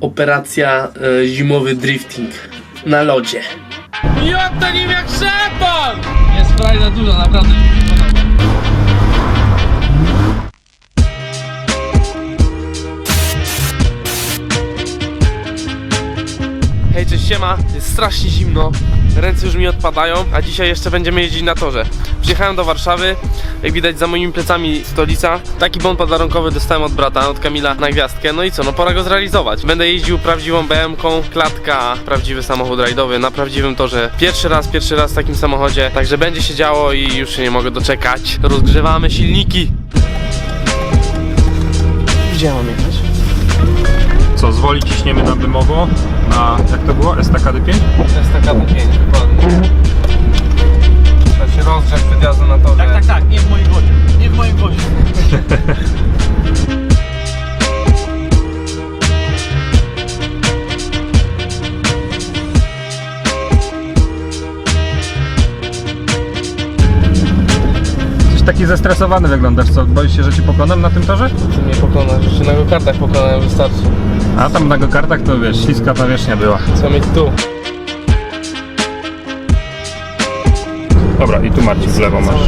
Operacja e, zimowy drifting na lodzie. Ja to nim jak szampan! Jest frajda duża, naprawdę mi się podoba. Hej, cześć, siema. Jest strasznie zimno. Ręce już mi odpadają, a dzisiaj jeszcze będziemy jeździć na torze. Przyjechałem do Warszawy. Jak widać za moimi plecami stolica. Taki bon podarunkowy dostałem od brata, od Kamila na gwiazdkę. No i co, no pora go zrealizować. Będę jeździł prawdziwą BM-ką, klatka, prawdziwy samochód rajdowy na prawdziwym torze. Pierwszy raz, pierwszy raz w takim samochodzie. Także będzie się działo i już się nie mogę doczekać. Rozgrzewamy silniki. Gdzie mam jechać? Co, z woli ciśniemy na Dymowo, na, jak to było, Estakady 5? Estakady 5, dokładnie. Tak się rozgrzeć przed jazdą na torze. Tak, tak, tak, nie w moim wodzie. Nie w moim wodzie. Coś taki zestresowany wyglądasz, co? Boisz się, że ci pokonam na tym torze? Nie pokonasz, jeszcze na go-kartach pokonałem, wystarczy. A tam na go-kartach to wiesz, śliska powierzchnia była. Co mieć tu? Dobra, i tu Marcin w lewo masz.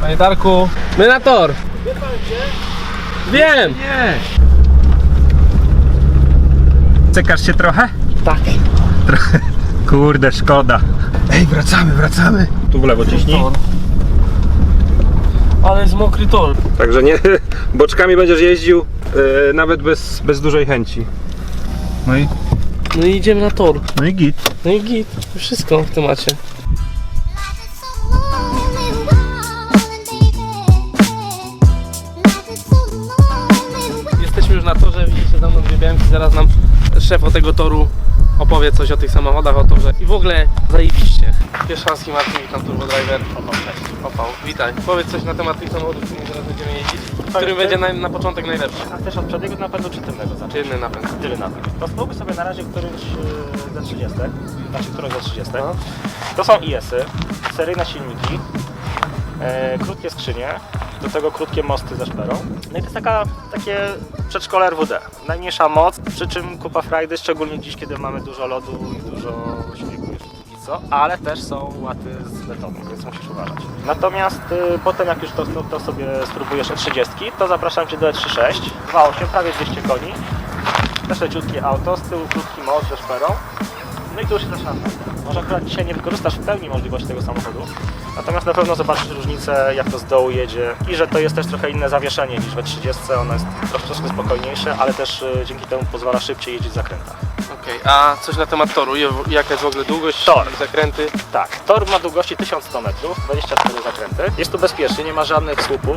Panie Darku, my na tor! Wiem! Nie! Cykasz się trochę? Tak. Trochę. Kurde, szkoda. Ej, wracamy, wracamy. Tu w lewo ciśnij. Ale jest mokry tor. Także nie, boczkami będziesz jeździł e, nawet bez, bez dużej chęci. No i, No i idziemy na tor. no i git. No i git. Wszystko w temacie. Jesteśmy już na torze, widzicie za mną dwie bianki, zaraz nam szef o tego toru opowie coś o tych samochodach, o torze i w ogóle zajebiście. Pierwszanski Marcin, witam Turbo Driver. Opał, cześć. Opał, witaj. Powiedz coś na temat tych samochodów, którymi zaraz będziemy jeździć, który będzie na, na początek najlepszy. A też od przedniego napędu czy tylnego zacząć? Tylny napęd. Tylny napęd. To spróbuj sobie na razie którymś e, ze 30, znaczy którąś ze 30. No. To są IS-y, seryjne silniki, e, krótkie skrzynie, do tego krótkie mosty ze szperą. No i to jest taka, takie przedszkole RWD. Najmniejsza moc, przy czym kupa frajdy, szczególnie dziś, kiedy mamy dużo lodu i dużo śniegu póki co, ale też są łaty z betonu, więc musisz uważać. Natomiast y, potem jak już to, to, to sobie spróbujesz E30, to zapraszam Cię do E36, 2.8, prawie 200 koni, też leciutkie auto, z tyłu krótki most ze szperą, no i tu już jest nasza Może akurat dzisiaj nie wykorzystasz w pełni możliwości tego samochodu, natomiast na pewno zobaczysz różnicę, jak to z dołu jedzie i że to jest też trochę inne zawieszenie niż we 30, ono jest troszeczkę spokojniejsze, ale też y, dzięki temu pozwala szybciej jeździć w zakrętach. Okej, a coś na temat toru? Je- Jaka jest w ogóle długość? Tor. Zakręty? Tak, tor ma długości 1100 metrów, 24 zakręty. Jest tu bezpiecznie, nie ma żadnych słupów,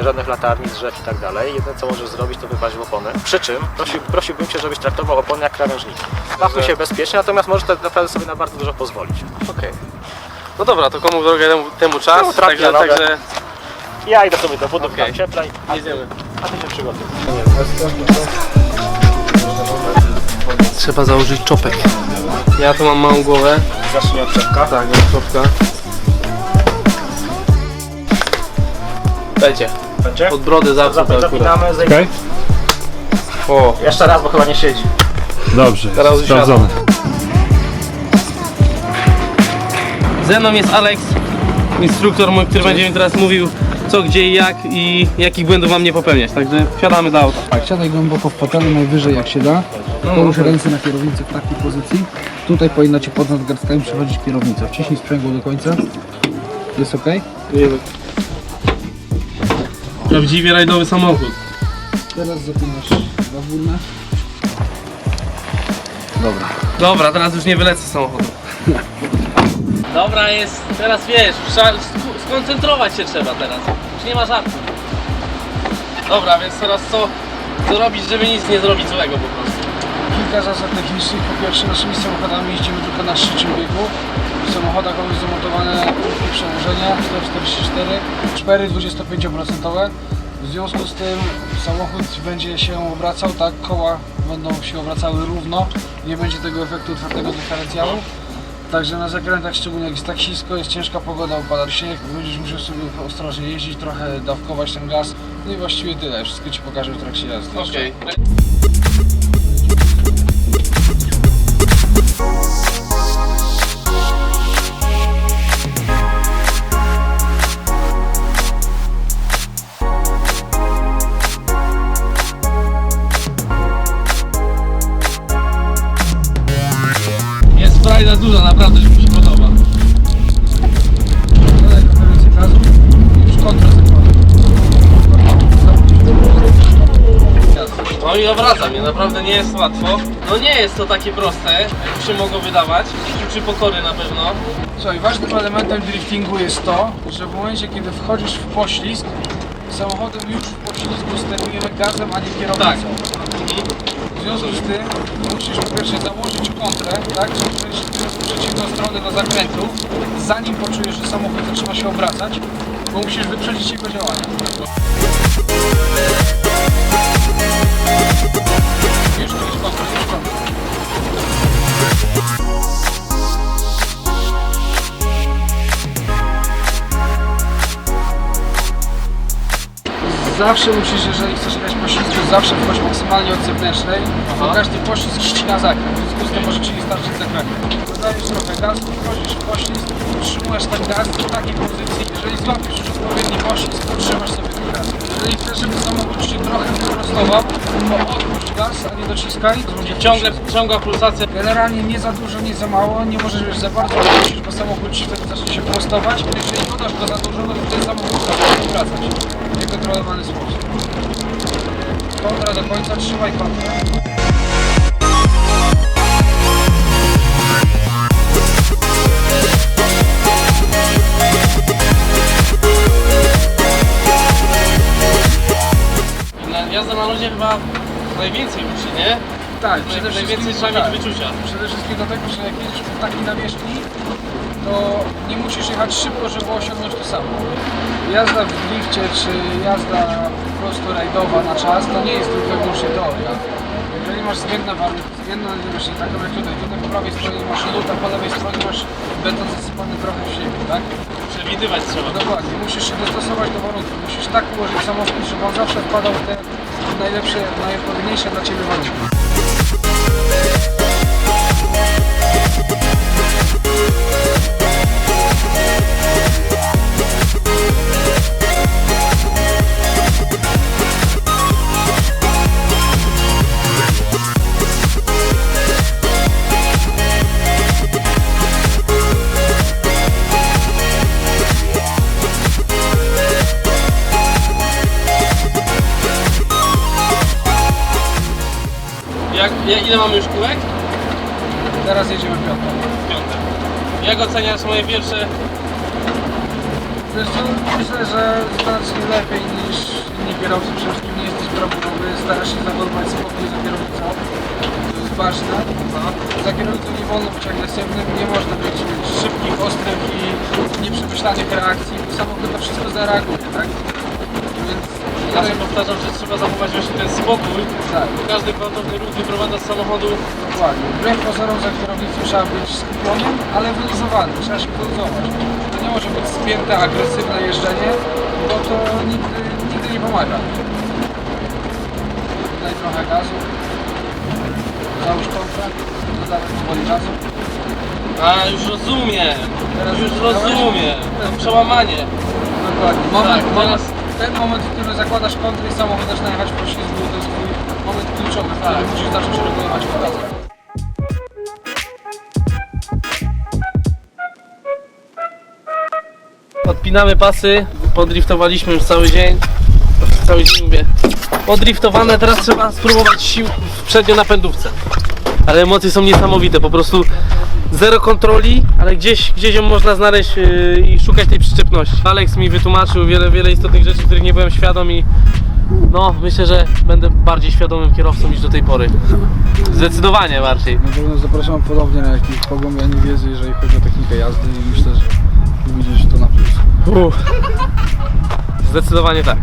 e, żadnych latarni, drzew i tak dalej. Jedyne co możesz zrobić to wypaść w opony. Przy czym prosi, prosiłbym Cię, żebyś traktował opony jak krawężniki. Baw tu się bezpiecznie, natomiast możesz tak naprawdę sobie na bardzo dużo pozwolić. Okej. No dobra, to komu drogę temu, temu czas, No, także, nogę. także Ja idę sobie do budów, Okej. tam cieplej, a, jedziemy. a Ty się przygotuj. Trzeba założyć czopek. Ja tu mam małą głowę. Zacznij od czepka. Tak, mam czopka. Dajcie, Będzie? pod brodę zawsze to akurat. Zapinamy, zejdziemy. Okej? O, Jeszcze raz, bo chyba nie siedzi. Dobrze, Teraz sprawdzone. ze mną jest Alex, instruktor mój, który będzie mi teraz mówił co, gdzie i jak i jakich błędów mam nie popełniać. Także wsiadamy do auta. Tak, siadaj głęboko w fotelu, najwyżej jak się da. Połóż ręce na kierownicy w takiej pozycji. Tutaj powinna Ci pod nadgarstkami przechodzić kierownica. Wciśnij sprzęgło do końca. Jest ok? Prawdziwie rajdowy samochód. Teraz zapinasz bawurnę. Dobra. Dobra, teraz już nie wylecę z samochodu. Dobra jest, teraz wiesz, skoncentrować się trzeba teraz. Już nie ma żartu. Dobra, więc teraz co, co żeby nic nie zrobić złego po prostu. Kilka zasad technicznych. Po pierwsze, naszymi samochodami jeździmy tylko na szczycie biegu. W samochodach mamy zamontowane krótkie przełożenia 144, szpery 25%. W związku z tym samochód będzie się obracał, tak, koła będą się obracały równo, nie będzie tego efektu otwartego dyferencjału. Także na zakrętach, szczególnie jak jest tak ślisko, jest ciężka pogoda, upada śnieg, będziesz musiał sobie ostrożnie jeździć, trochę dawkować ten gaz. No i właściwie tyle, wszystko Ci pokażę w trakcie jazdy. Okej. Jest frajda duża, naprawdę że mi się podoba. Więcej gazu już kontra. No i obraca mnie, naprawdę nie jest łatwo. No nie jest to takie proste, jak się mogło wydawać. Uczy pokory na pewno. Słuchaj, ważnym elementem driftingu jest to, że w momencie kiedy wchodzisz w poślizg, samochodem już w poślizgu sterujemy gazem, a nie kierownicą. Tak. W związku z tym musisz po pierwsze założyć kontrę, tak, w przeciwną stronę do zakrętu, zanim poczujesz, że samochód zaczyna się obracać, bo musisz wyprzedzić jego działania. Zawsze musisz, jeżeli chcesz jechać po zawsze wchodź maksymalnie od zewnętrznej, bo każdy poślizg ścina zakręt, w związku z tym może Ci nie starczyć zakrętu. Dodajesz trochę gazu, wchodzisz w poślizg, trzymasz ten gaz w takiej pozycji, jeżeli złapiesz już odpowiedni poślizg, to trzymasz sobie ten gaz. Jeżeli chcesz, żeby samochód się trochę wyprostował, to odpuść gaz, a nie dociskaj. Ciągle, ciągła pulsacja. Generalnie nie za dużo, nie za mało, nie możesz już za bardzo odpuścić, bo samochód ci wtedy zacznie się prostować. Jeżeli podasz go za dużo, to wtedy samochód zacznie wracać w niekontrolowany sposób. Kontra do końca, trzymaj na jazda na lodzie chyba najwięcej uczy, nie? Tak, Naj, przede najwięcej wszystkim, trzeba tak. mieć wyczucia. Przede wszystkim dlatego, że jak jedziesz po takiej nawierzchni, to nie musisz jechać szybko, żeby osiągnąć to samo. Jazda w drifcie, czy jazda prostu rajdowa na czas, to nie jest tylko wyłącznie teoria. Jeżeli masz zmienne warunki, zmienne nawierzchnie, taką jak tutaj, tutaj po prawej stronie masz lód, a po lewej stronie masz beton zasypany trochę w ziemi, tak? Przewidywać trzeba. Dokładnie, musisz się dostosować do warunków, musisz tak ułożyć samochód, żeby on zawsze wpadał w te najlepsze, najodpowiedniejsze dla Ciebie warunki. Jak, ja, ile mamy już kółek? Teraz jedziemy piątą. Piąte. Jak oceniasz moje pierwsze? Co, myślę, że znacznie lepiej niż inni kierowcy, przede wszystkim nie jesteś prawidłowy, starasz się zachowywać spokój za kierownicą. To jest ważne. Za kierownicą nie wolno być agresywnym, nie można być szybkich, ostrych i nieprzemyślanych reakcji, bo samochód to wszystko zareaguje, tak? Więc Zawsze powtarzam, że trzeba zachować właśnie ten spokój. tak, Każdy gwałtowny ruch wyprowadza z samochodu. dokładnie. Wbrew pozorom za kierownicą trzeba być skupionym, ale wyluzowanym, trzeba się wyluzować. To nie może być spięte, agresywne jeżdżenie, bo to nigdy, nigdy nie pomaga. Daj trochę gazu. Załóż kontrę. Dodamy powoli gazu. A już rozumiem. Teraz Już rozumiem. To przełamanie. Dokładnie. Moment, Tak, moment, teraz- ten moment, w którym zakładasz kontrę i samochód zaczyna jechać po ślizgu, to jest twój moment kluczowy, w którym Tak. musisz zacząć regulować gazę. Odpinamy pasy, podriftowaliśmy już cały dzień. Cały dzień mówię. Podriftowane, teraz trzeba spróbować sił w przednio-napędówce. Ale emocje są niesamowite, po prostu zero kontroli, ale gdzieś, gdzieś ją można znaleźć yy, i szukać tej przyczepności. Alex mi wytłumaczył wiele, wiele istotnych rzeczy, których nie byłem świadom i no, myślę, że będę bardziej świadomym kierowcą niż do tej pory. Zdecydowanie bardziej. Na pewno zapraszam ponownie na jakieś pogłębianie wiedzy, jeżeli chodzi o technikę jazdy i myślę, że widzisz to na plus. Uff. Zdecydowanie tak.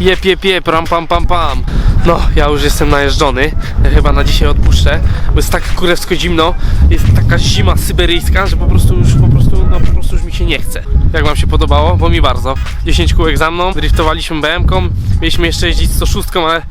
Jep, jep, jep, ram, pam, pam, pam. No, ja już jestem najeżdżony. Chyba na dzisiaj odpuszczę, bo jest tak kurewsko zimno. Jest taka zima syberyjska, że po prostu już po prostu, no po prostu już mi się nie chce. Jak wam się podobało? Bo mi bardzo. 10 kółek za mną, driftowaliśmy BM-ką, mieliśmy jeszcze jeździć 106, ale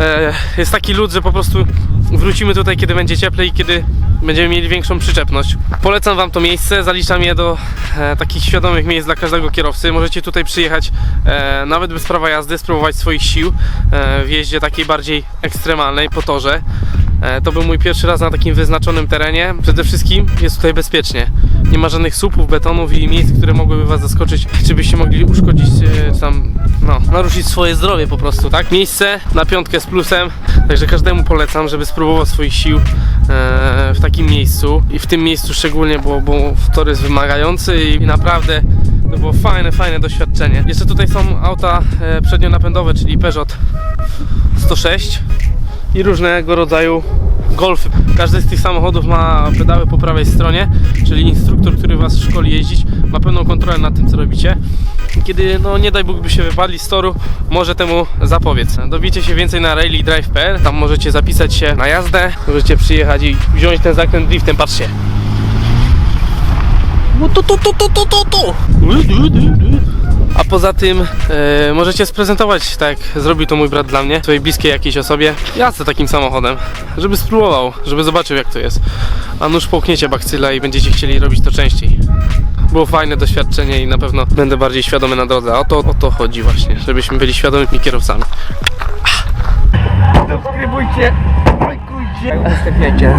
e, jest taki lód, że po prostu wrócimy tutaj, kiedy będzie cieplej i kiedy będziemy mieli większą przyczepność. Polecam Wam to miejsce, zaliczam je do e, takich świadomych miejsc dla każdego kierowcy. Możecie tutaj przyjechać e, nawet bez prawa jazdy, spróbować swoich sił e, w jeździe takiej bardziej ekstremalnej po torze. E, to był mój pierwszy raz na takim wyznaczonym terenie. Przede wszystkim jest tutaj bezpiecznie. Nie ma żadnych słupów, betonów i miejsc, które mogłyby Was zaskoczyć, czy byście mogli uszkodzić, e, czy tam, no, naruszyć swoje zdrowie po prostu, tak? Miejsce na piątkę z plusem, także każdemu polecam, żeby spróbował swoich sił w takim miejscu i w tym miejscu szczególnie, bo, bo tor jest wymagający i naprawdę to było fajne, fajne doświadczenie. Jeszcze tutaj są auta e, przednionapędowe, czyli Peugeot 106 i różnego rodzaju golfy. Każdy z tych samochodów ma pedały po prawej stronie, czyli instruktor, który was szkoli jeździć, ma pełną kontrolę nad tym, co robicie. Kiedy, no nie daj Bóg, by się wypadli z toru, może temu zapowiedz. Dowiecie się więcej na railydrive.pl, tam możecie zapisać się na jazdę, możecie przyjechać i wziąć ten zakręt driftem, patrzcie. To, to, to, to, to, to, to. A poza tym e, możecie sprezentować, tak jak zrobił to mój brat dla mnie, swojej bliskiej jakiejś osobie, jazdę takim samochodem, żeby spróbował, żeby zobaczył jak to jest. A nuż połkniecie bakcyla i będziecie chcieli robić to częściej. Było fajne doświadczenie i na pewno będę bardziej świadomy na drodze. A o to, o to chodzi właśnie, żebyśmy byli świadomymi kierowcami. Subskrybujcie, lajkujcie, udostępniajcie.